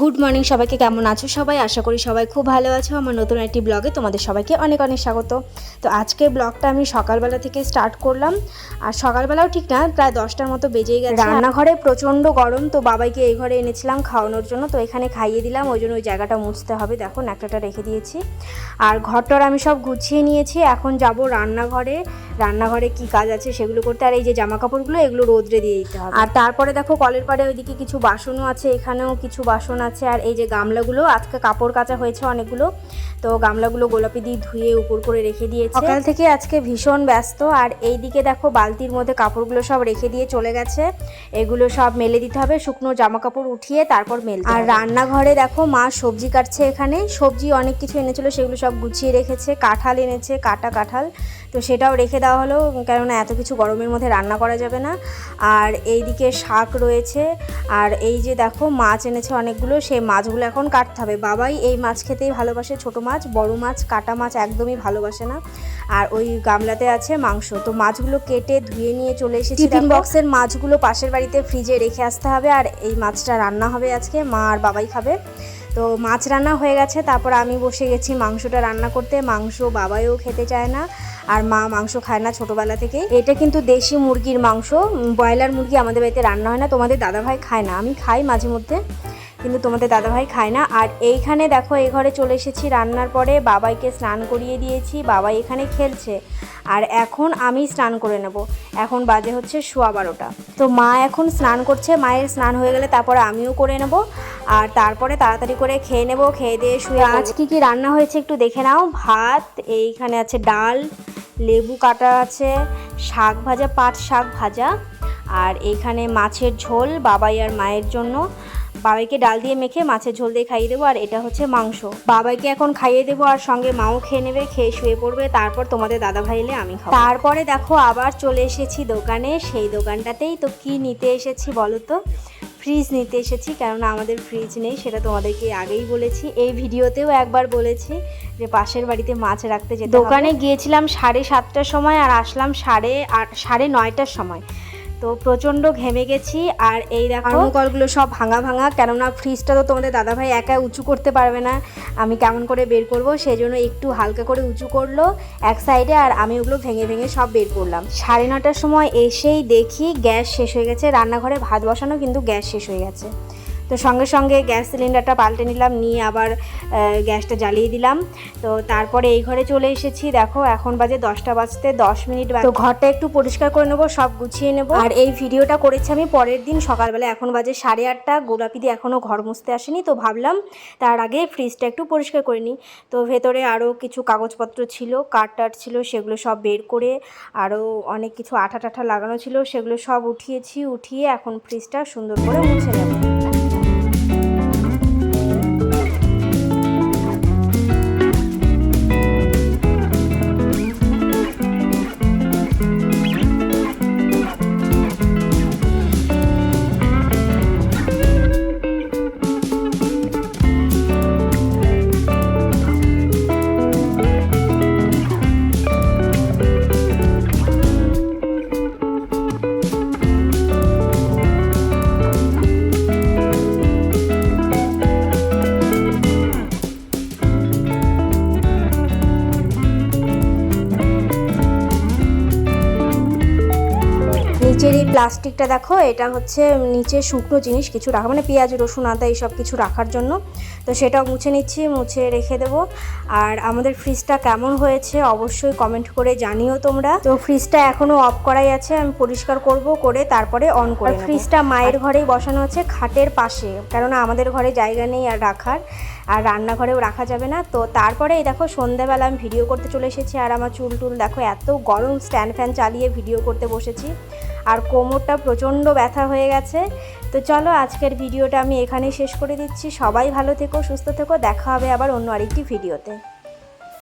Good morning সবাইকে কেমন আছো? সবাই আশা করি সবাই খুব ভালো আছো। আমার নতুন একটি ব্লগে তোমাদের সবাইকে অনেক অনেক স্বাগত। তো আজকে ব্লগটা আমি সকালবেলা থেকে স্টার্ট করলাম। আর সকালবেলাও ঠিক না প্রায় দশটার মতো বেজেই গেছে। রান্নাঘরে প্রচণ্ড গরম তো বাবাইকে এই ঘরে এনেছিলাম খাওয়ানোর জন্য। তো এখানে খাইয়ে দিলাম ওই জন্য ওই জায়গাটা মুছতে হবে। দেখো ন্যাকটাটা রেখে দিয়েছি। আর ঘরটর আমি সব গুছিয়ে নিয়েছি। এখন যাব রান্নাঘরে। রান্নাঘরে কি কাজ আছে সেগুলো করতে। আর এই যে জামা কাপড়গুলো এগুলো রোদ্রে দিয়ে দিতে হবে। আর তারপরে দেখো কলের পাড়ে ওইদিকে কিছু বাসনও আছে। এখানেও কিছু বাসন আছে আর এই যে গামলাগুলো আজকে কাপড় কাচা হয়েছে অনেকগুলো তো গামলাগুলো গোলাপি দিয়ে ধুয়ে উপর করে রেখে দিয়েছে। সকাল থেকে আজকে ভীষণ ব্যস্ত আর এই দিকে দেখো বালতির মধ্যে কাপড়গুলো সব রেখে দিয়ে চলে গেছে। এগুলো সব মেলে দিতে হবে শুকনো জামা কাপড় উঠিয়ে তারপর মেল আর রান্নাঘরে দেখো মা সবজি কাটছে এখানে সবজি অনেক কিছু এনেছিল সেগুলো সব গুছিয়ে রেখেছে কাঁঠাল এনেছে কাটা কাঁঠাল তো সেটাও রেখে দেওয়া হলো কেননা এত কিছু গরমের মধ্যে রান্না করা যাবে না। আর এইদিকে শাক রয়েছে আর এই যে দেখো মাছ এনেছে অনেকগুলো সেই মাছগুলো এখন কাটতে হবে। বাবাই এই মাছ খেতেই ভালোবাসে ছোট মাছ বড় মাছ কাটা মাছ একদমই ভালোবাসে না। আর ওই গামলাতে আছে মাংস। তো মাছগুলো কেটে ধুয়ে নিয়ে চলে এসেছি। টিফিন বক্সের মাছগুলো পাশের বাড়িতে ফ্রিজে রেখে আসতে হবে। আর এই মাছটা রান্না হবে আজকে। মা আর বাবাই খাবে। তো মাছ রান্না হয়ে গেছে। তারপর আমি বসে গেছি মাংসটা রান্না করতে। মাংস বাবাইও খেতে চায় না। আর মা মাংস খায় না ছোটোবেলা থেকে এটা কিন্তু দেশি মুরগির মাংস। ব্রয়লার মুরগি আমাদের বাড়িতে রান্না হয় না। তোমাদের দাদাভাই খায় না। আমি খাই মাঝে মধ্যে। কিন্তু তোমাদের দাদাভাই খায় না। আর এইখানে দেখো এই ঘরে চলে এসেছি রান্নার পরে। বাবাইকে স্নান করিয়ে দিয়েছি বাবাই এখানে খেলছে। আর এখন আমি স্নান করে নেব। এখন বাজে হচ্ছে সোয়া বারোটা। তো মা এখন স্নান করছে মায়ের স্নান হয়ে গেলে তারপরে আমিও করে নেব। আর তারপরে তাড়াতাড়ি করে খেয়ে নেব খেয়ে দিয়ে শুয়ে আজ কি কি রান্না হয়েছে একটু দেখে নাও। ভাত এইখানে আছে ডাল লেবু কাটা আছে শাক ভাজা পাট শাক ভাজা। আর এইখানে মাছের ঝোল বাবাই আর মায়ের জন্য। বাবাইকে ডাল দিয়ে মেখে মাছের ঝোল দিয়ে খাইয়ে দেবো, আর এটা হচ্ছে মাংস। বাবাইকে এখন খাইয়ে দেবো, আর সঙ্গে মাও খেয়ে নেবে, খেয়ে শুয়ে পড়বে, তারপর তোমাদের দাদা ভাই এলে আমি খাব। তারপরে দেখো আবার চলে এসেছি দোকানে, সেই দোকানটাতেই তো কি নিতে এসেছি বলো তো? ফ্রিজ নিতে এসেছি, কেননা আমাদের ফ্রিজ নেই, সেটা তোমাদেরকে আগেই বলেছি। এই ভিডিওতেও একবার বলেছি যে পাশের বাড়িতে মাছ রাখতে যেতে দোকানে গিয়েছিলাম সাড়ে সাতটার সময়, আর আসলাম সাড়ে আট, সাড়ে নয়টার সময়। তো প্রচণ্ড ঘেমে গেছি, আর এই দেখো কলগুলো সব ভাঙা ভাঙা, কেননা ফ্রিজটা তো তোমাদের দাদাভাই একা উঁচু করতে পারবে না। আমি কেমন করে বের করব সেই জন্য একটু হালকা করে উঁচু করল এক সাইডে আর আমি ওগুলো ভেঙে ভেঙে সব বের করলাম। সাড়ে নটার সময় এসেই দেখি গ্যাস শেষ হয়ে গেছে, রান্নাঘরে ভাত বসানো কিন্তু গ্যাস শেষ হয়ে গেছে। তো সঙ্গে সঙ্গে গ্যাস সিলিন্ডারটা পাল্টে নিলাম নিয়ে আবার গ্যাসটা জ্বালিয়ে দিলাম। তো তারপরে এই ঘরে চলে এসেছি। দেখো এখন বাজে দশটা বাজতে দশ মিনিট। তো ঘরটা একটু পরিষ্কার করে নেব সব গুছিয়ে নেব। আর এই ভিডিওটা করেছি আমি পরের দিন সকালবেলা এখন বাজে সাড়ে আটটা গোলাপিদি এখনও ঘর মুছতে আসেনি তো ভাবলাম তার আগে ফ্রিজটা একটু পরিষ্কার করে নিই। তো ভেতরে আরও কিছু কাগজপত্র ছিল কাঠ টাট ছিল সেগুলো সব বের করে আরও অনেক কিছু আঠা টাঠা লাগানো ছিল সেগুলো সব উঠিয়েছি উঠিয়ে এখন ফ্রিজটা সুন্দর করে মুছে নেব। প্লাস্টিকটা দেখো এটা হচ্ছে নিচে শুকনো জিনিস কিছু রাখা মানে পেঁয়াজ রসুন আদা এইসব কিছু রাখার জন্য। তো সেটাও মুছে নিচ্ছি মুছে রেখে দেবো। আর আমাদের ফ্রিজটা কেমন হয়েছে অবশ্যই কমেন্ট করে জানিও তোমরা। তো ফ্রিজটা এখনও অফ করাই আছে আমি পরিষ্কার করব করে তারপরে অন করে ফ্রিজটা মায়ের ঘরেই বসানো আছে খাটের পাশে কেননা আমাদের ঘরে জায়গা নেই আর রাখার আর রান্নাঘরেও রাখা যাবে না। তো তারপরে এই দেখো সন্ধ্যাবেলা আমি ভিডিও করতে চলে এসেছি আর আমার চুল টুল দেখো এত গরম স্ট্যান্ড ফ্যান চালিয়ে ভিডিও করতে বসেছি। আর কোমরটা প্রচণ্ড ব্যথা হয়ে গেছে। তো চলো আজকের ভিডিওটা আমি এখানেই শেষ করে দিচ্ছি। সবাই ভালো থেকো, সুস্থ থেকো। দেখা হবে আবার অন্য আরেকটি ভিডিওতে।